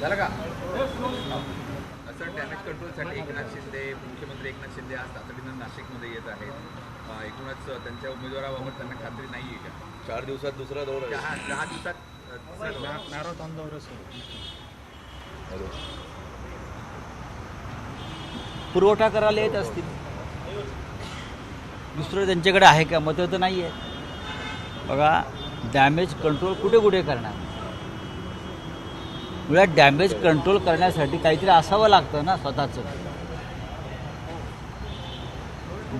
झालं का? असं डॅमेज कंट्रोलसाठी एकनाथ शिंदे मुख्यमंत्री एकनाथ शिंदे आज तातडीनं नाशिकमध्ये येत आहेत. एकूणच त्यांच्या उमेदवाराबाबत त्यांना खात्री नाही आहे का? चार दिवसात दुसरा दौरा आहे. दहा दहा दिवसात अं, तिसरा दौरा. मॅरेथॉन दौरा सुरू हॅलो. पुरवठा करायला येत असतील. दुसरं त्यांच्याकडे आहे का? मतं तर नाही आहे बघा डॅमेज कंट्रोल कुठे कुठे करणार? मुळात डॅमेज कंट्रोल करण्यासाठी काहीतरी असावं लागतं ना स्वतःचं.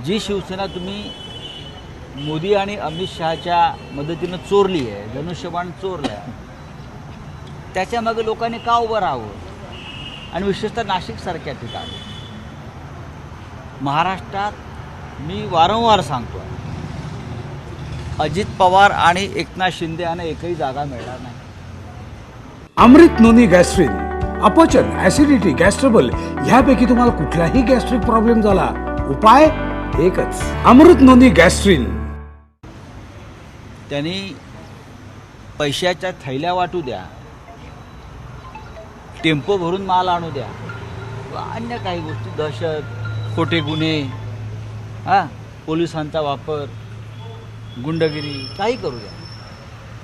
जी शिवसेना तुम्ही मोदी आणि अमित शहाच्या मदतीनं चोरली आहे धनुष्यबाण चोरलं आहे त्याच्यामागे लोकांनी का उभं राहावं? आणि विशेषतः नाशिकसारख्या ठिकाणी. महाराष्ट्रात मी वारंवार सांगतो अजित पवार आणि एकनाथ शिंदे यांना एकही जागा मिळणार नाही. अमृत नोनी गॅस्ट्रिन अपचन ऍसिडिटी गॅस्ट्रबल ह्यापैकी तुम्हाला कुठलाही गॅस्ट्रिक प्रॉब्लेम झाला उपाय एकच अमृत नोनी गॅस्ट्रिन. त्यांनी पैशाच्या थैल्या वाटू द्या टेम्पो भरून माल आणू द्या अन्य काही गोष्टी दहशत खोटे गुन्हे हां पोलिसांचा वापर गुंडगिरी काही करू द्या.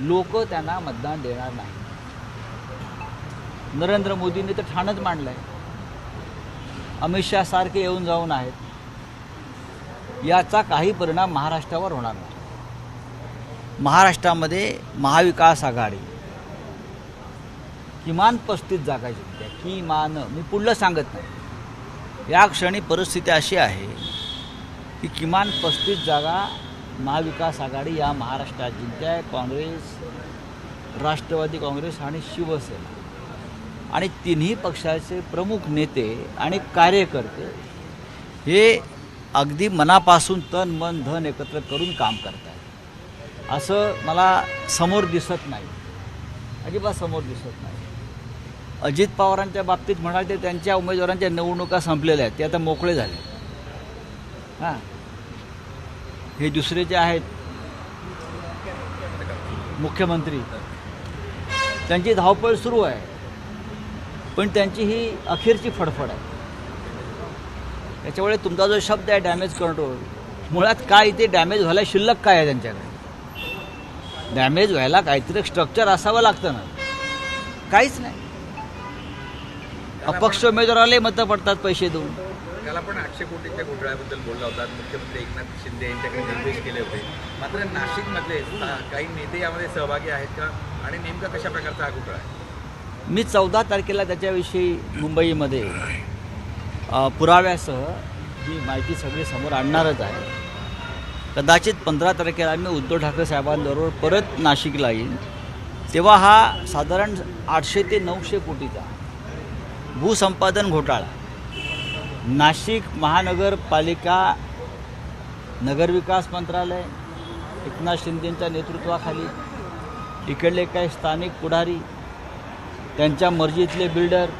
लोक त्यांना मतदान देणार नाही नरेंद्र मोदींनी तर ठाणच मांडलं आहे अमित शहा सारखे येऊन जाऊन आहेत. याचा काही परिणाम महाराष्ट्रावर होणार नाही. महाराष्ट्रामध्ये महाविकास आघाडी किमान पस्तीस जागा जिंकते. किमान मी पुढलं सांगत नाही. या क्षणी परिस्थिती अशी आहे की किमान पस्तीस जागा महाविकास आघाडी या महाराष्ट्रात जिंकते. आहे काँग्रेस राष्ट्रवादी काँग्रेस आणि शिवसेना. आणि तिन्ही पक्षाचे प्रमुख नेते आणि कार्यकर्ते हे अगदी मनापासून तन मन धन एकत्र करून काम करत आहेत असं मला समोर दिसत नाही. अजिबात समोर दिसत नाही. अजित पवारांच्या बाबतीत म्हणाल ते त्यांच्या उमेदवारांच्या निवडणुका संपलेल्या आहेत. ते आता मोकळे झाले. हां. हे दुसरे जे आहेत मुख्यमंत्री त्यांची धावपळ सुरू आहे. पण त्यांची ही अखेरची फडफड आहे. त्याच्यामुळे तुमचा जो शब्द आहे डॅमेज कंट्रोल मुळात काय इथे डॅमेज व्हायला शिल्लक काय आहे त्यांच्याकडे? डॅमेज व्हायला काहीतरी स्ट्रक्चर असावं लागतं ना. काहीच नाही. अपक्ष उमेदवारालाही मतं पडतात पैसे देऊन. त्याला पण आठशे कोटीच्या घोटाळ्याबद्दल बोलला होता. मुख्यमंत्री एकनाथ शिंदे यांच्याकडे निर्देश केले होते. मात्र नाशिकमधले काही नेते यामध्ये सहभागी आहेत का? आणि नेमका कशा प्रकारचा हा घोटाळा आहे? मी चौदा तारखेला त्याच्याविषयी मुंबईमध्ये पुराव्यासह ही माहिती सगळी समोर आणणारच आहे. कदाचित पंधरा तारखेला मी उद्धव ठाकरे साहेबांबरोबर परत नाशिकला येईन. तेव्हा हा साधारण आठशे ते नऊशे कोटीचा भूसंपादन घोटाळा नाशिक महानगरपालिका नगरविकास मंत्रालय एकनाथ शिंदेंच्या नेतृत्वाखाली इकडले काही स्थानिक पुढारी त्यांच्या मर्जीतले बिल्डर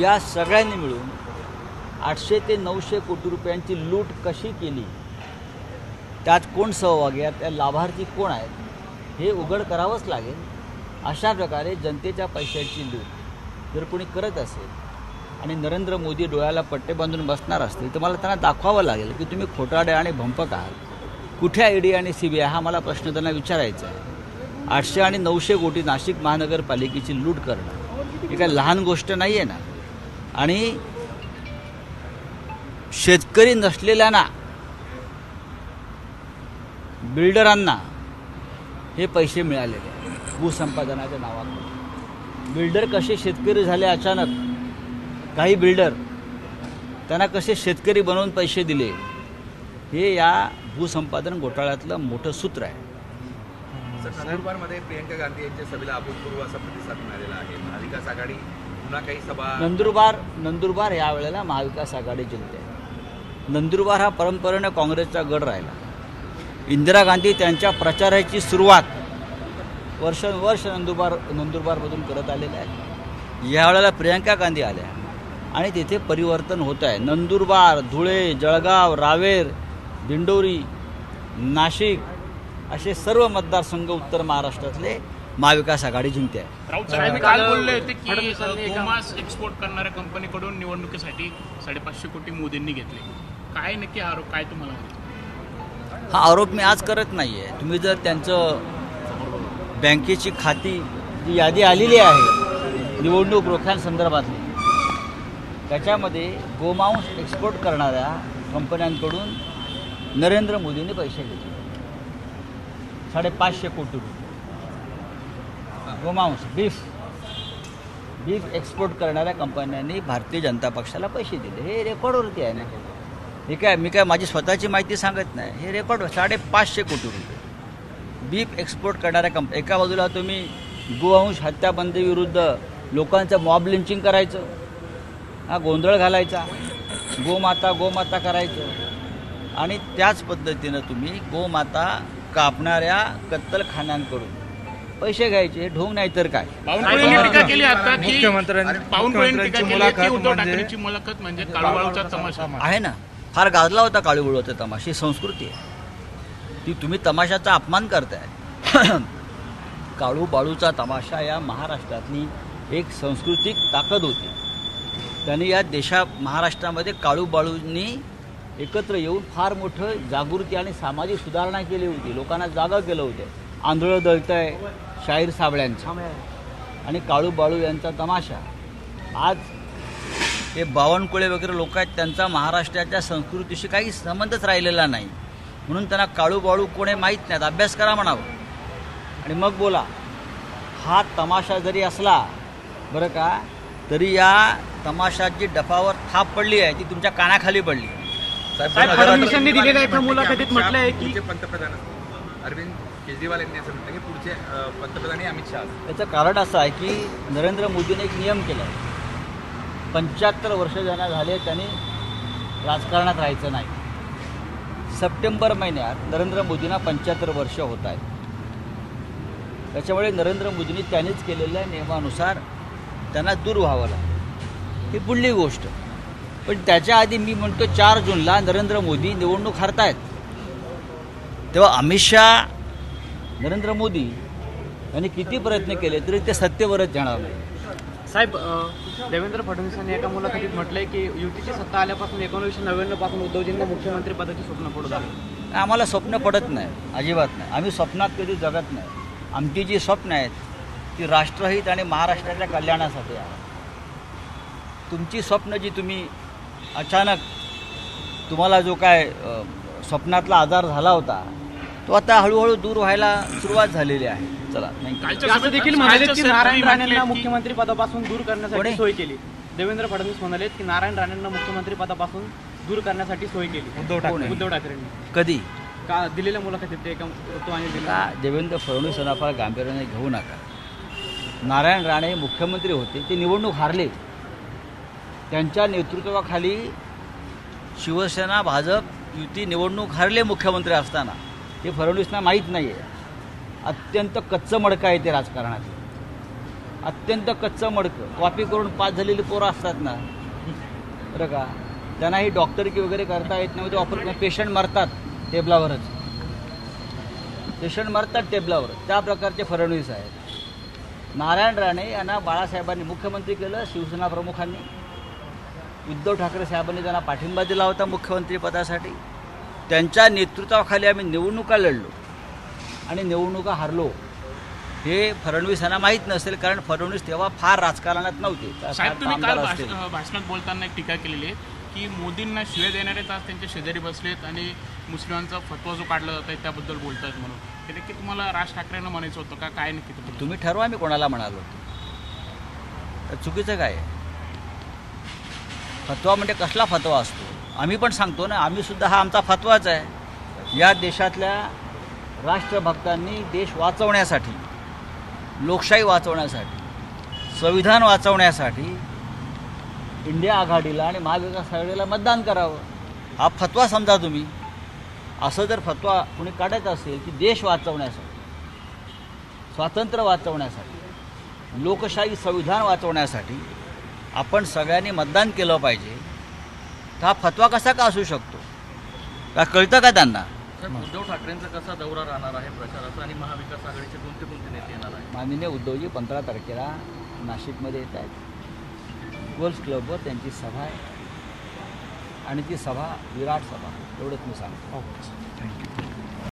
या सगळ्यांनी मिळून आठशे ते नऊशे कोटी रुपयांची लूट कशी केली? त्यात कोण सहभागी आहेत त्या लाभार्थी कोण आहेत? हे उघड करावंच लागेल. अशा प्रकारे जनतेच्या पैशाची लूट जर कोणी करत असेल आणि नरेंद्र मोदी डोळ्याला पट्टे बांधून बसणार असतील तर मला त्यांना दाखवावं लागेल की तुम्ही खोटाडे आणि भंपक आहात. कुठे आय डी आणि सी बी आय हा मला प्रश्न त्यांना विचारायचा आहे. आठशे आणि नऊशे कोटी नाशिक महानगरपालिकेची लूट करणं ही काय लहान गोष्ट नाही आहे ना? आणि शेतकरी नसलेल्यांना बिल्डरांना हे पैसे मिळालेले भूसंपादनाच्या नावात बिल्डर कसे शेतकरी झाले अचानक? काही बिल्डर त्यांना कसे शेतकरी बनवून पैसे दिले? हे या भूसंपादन घोटाळ्यातलं मोठं सूत्र आहे. नंदुरबारमध्ये प्रियंका गांधी यांच्या सभेला अभूतपूर्व असा प्रतिसाद मिळालेला आहे. महाविकास आघाडी पुन्हा काही सभा नंदुरबार नंदुरबार यावेळेला महाविकास आघाडी जिंकते. नंदुरबार हा परंपरेनं काँग्रेसचा गड राहिला. इंदिरा गांधी त्यांच्या प्रचाराची सुरुवात वर्षानुवर्ष नंदुरबार नंदुरबारमधून करत आलेल्या आहेत. यावेळेला प्रियंका गांधी आल्या. आणि तिथे परिवर्तन होत आहे. नंदुरबार धुळे जळगाव रावेर दिंडोरी नाशिक असे सर्व मतदारसंघ उत्तर महाराष्ट्रातले महाविकास आघाडी जिंकते. आहे राऊत साहेब काल बोलले होते की अ, गोमांस एक्सपोर्ट करणाऱ्या कंपनीकडून निवडणुकीसाठी साडेपाचशे कोटी मोदींनी घेतले. काय नक्की आरोप काय तुम्हाला वाटतं? हा आरोप मी आज करत नाही आहे तुम्ही जर त्यांचं बँकेची खाती जी यादी आलेली आहे निवडणूक रोख्यांसंदर्भातली त्याच्यामध्ये गोमांस एक्सपोर्ट करणाऱ्या कंपन्यांकडून नरेंद्र मोदींनी पैसे घेतले. साडेपाचशे कोटी रुपये. गोमांस बीफ बीफ एक्सपोर्ट करणाऱ्या कंपन्यांनी भारतीय जनता पक्षाला पैसे दिले. हे रेकॉर्डवरती आहे ना. हे काय मी काय माझी स्वतःची माहिती सांगत नाही. हे रेकॉर्ड साडेपाचशे कोटी रुपये. बीफ एक्सपोर्ट करणाऱ्या कंप एका बाजूला तुम्ही गोवंश हत्याबंदीविरुद्ध लोकांचं मॉब लिंचिंग करायचं. हा गोंधळ घालायचा. गोमाता गोमाता करायचं. आणि त्याच पद्धतीनं तुम्ही गोमाता कापणाऱ्या कत्तलखान्यांकडून. पैसे घ्यायचे ढोंग नाही तर काय? टीका केली आता की मुख्यमंत्र्यांनी- बावनकुळेंनी टीका केली आहे की मुलाखत उद्धव म्हणजे- ठाकरेंची मुलाखत म्हणजे काळूबाळूचा तमाशा. आहे ना. फार गाजला होता काळूबुळवता तमाशा. ही संस्कृती आहे. ती तुम्ही तमाशाचा अपमान करताय. काळू बाळूचा तमाशा या महाराष्ट्रातली एक सांस्कृतिक ताकद होती. त्यांनी या देशा महाराष्ट्रामध्ये काळू बाळूंनी एकत्र येऊन फार मोठं जागृती आणि सामाजिक सुधारणा केली होती. लोकांना जागा केलं होतं. आंधळं दळतंय शाहीर साबळ्यांचा. आणि काळू बाळू यांचा तमाशा. आज हे बावनकुळे वगैरे लोक आहेत त्यांचा महाराष्ट्राच्या संस्कृतीशी काही संबंधच राहिलेला नाही. म्हणून त्यांना काळू बाळू कोणी माहीत नाहीत. अभ्यास करा म्हणावं. आणि मग बोला हा तमाशा जरी असला बरं का तरी या तमाशाची डफावर थाप पडली आहे ती तुमच्या कानाखाली पडली. साहेब फडणवीसांनी दिलेल्या एका मुलाखतीत म्हटलंय की- पंतप्रधान अरविंद केजरीवाल यांनी असं म्हटलं की पुढचे पंतप्रधान हे अमित शहा असतील. याचं कारण असं आहे की नरेंद्र मोदीने एक नियम केला आहे. पंच्याहत्तर वर्ष ज्यांना झाले त्यांनी राजकारणात राहायचं नाही. सप्टेंबर महिन्यात नरेंद्र मोदींना पंच्याहत्तर वर्ष होत आहेत. त्याच्यामुळे नरेंद्र मोदींनी त्यांनीच केलेल्या नियमानुसार त्यांना दूर व्हावं लागलं ही पुढली गोष्ट. पण त्याच्या आधी मी म्हणतो चार जूनला नरेंद्र मोदी निवडणूक हरतायत. तेव्हा अमित शहा नरेंद्र मोदी यांनी किती प्रयत्न केले तरी ते सत्तेवरच जाणार नाही. साहेब देवेंद्र फडणवीसांनी एका मुलाखतीत म्हटलंय की युतीची सत्ता आल्यापासून एकोणीसशे नव्याण्णवपासून उद्धवजींना मुख्यमंत्री पदाची स्वप्न पडू लागलं. आम्हाला स्वप्न पडत नाही अजिबात नाही. आम्ही स्वप्नात कधी जगत नाही. आमची जी स्वप्न आहेत ती राष्ट्रहित आणि महाराष्ट्राच्या कल्याणासाठी आहे तुमची स्वप्न जी तुम्ही अचानक तुम्हाला जो काय स्वप्नातला आजार झाला होता तो आता हळूहळू दूर व्हायला सुरुवात झालेली आहे. चला असं देखील म्हणाले की नारायण राणेंना मुख्यमंत्री पदापासून दूर करण्यासाठी? सोय केली. देवेंद्र फडणवीस म्हणाले की नारायण राणेंना मुख्यमंत्री पदापासून दूर करण्यासाठी सोय केली. उद्धव ठाकरे. उद्धव ठाकरेंनी. कधी? का दिलेल्या मुलाखतीत ते एका ऋतुवाणी दिलं देवेंद्र फडणवीस यांना फार गांभीर्याने घेऊ नका. नारायण राणे मुख्यमंत्री होते ते निवडणूक हारले त्यांच्या नेतृत्वाखाली शिवसेना भाजप युती निवडणूक हारले मुख्यमंत्री असताना. हे फडणवीसना माहीत नाही आहे अत्यंत कच्चं मडकं आहे ते राजकारणात अत्यंत कच्चं मडकं. कॉपी करून पास झालेली पोरं असतात ना. बरं का? त्यांना ही डॉक्टरकी वगैरे करता येत नाही ते ऑपर पेशंट मरतात टेबलावरच. पेशंट मरतात टेबलावर. त्या प्रकारचे फडणवीस आहेत. नारायण राणे यांना बाळासाहेबांनी मुख्यमंत्री केलं शिवसेना प्रमुखांनी. उद्धव ठाकरे साहेबांनी त्यांना पाठिंबा दिला होता मुख्यमंत्रीपदासाठी. त्यांच्या नेतृत्वाखाली आम्ही निवडणुका लढलो. आणि निवडणुका हारलो. हे फडणवीस यांना माहीत नसेल कारण फडणवीस तेव्हा फार राजकारणात नव्हते. भाषणात बोलताना एक टीका केलेली आहे की मोदींना शिव्या देणारेच आज त्यांच्या शेजारी बसलेत आणि मुस्लिमांचा फतवा जो काढला जात आहे त्याबद्दल बोलतायत म्हणून. ते नक्की तुम्हाला राज ठाकरेंना म्हणायचं होतं का? काय नक्की तुम्ही ठरवा मी कोणाला म्हणालो होतो. चुकीचं काय आहे? फतवा म्हणजे कसला फतवा असतो? आम्ही पण सांगतो ना आम्ही सुद्धा हा आमचा फतवाच आहे. या देशातल्या राष्ट्रभक्तांनी देश वाचवण्यासाठी लोकशाही वाचवण्यासाठी संविधान वाचवण्यासाठी इंडिया आघाडीला आणि महाविकास आघाडीला मतदान करावं. हा फतवा समजा तुम्ही असं जर फतवा कुणी काढत असेल की देश वाचवण्यासाठी स्वातंत्र्य वाचवण्यासाठी लोकशाही संविधान वाचवण्यासाठी आपण सगळ्यांनी मतदान केलं पाहिजे. तर हा फतवा कसा का असू शकतो? का कळतं का त्यांना? उद्धव ठाकरेंचा कसा दौरा राहणार आहे प्रचाराचा आणि महाविकास आघाडीचे कोणते कोणते नेते येणार आहेत? माननीय उद्धवजी पंधरा तारखेला नाशिकमध्ये येत आहेत. गोल्फ क्लबवर त्यांची सभा आहे. आणि ती सभा विराट सभा एवढंच मी सांगतो. Okay thank you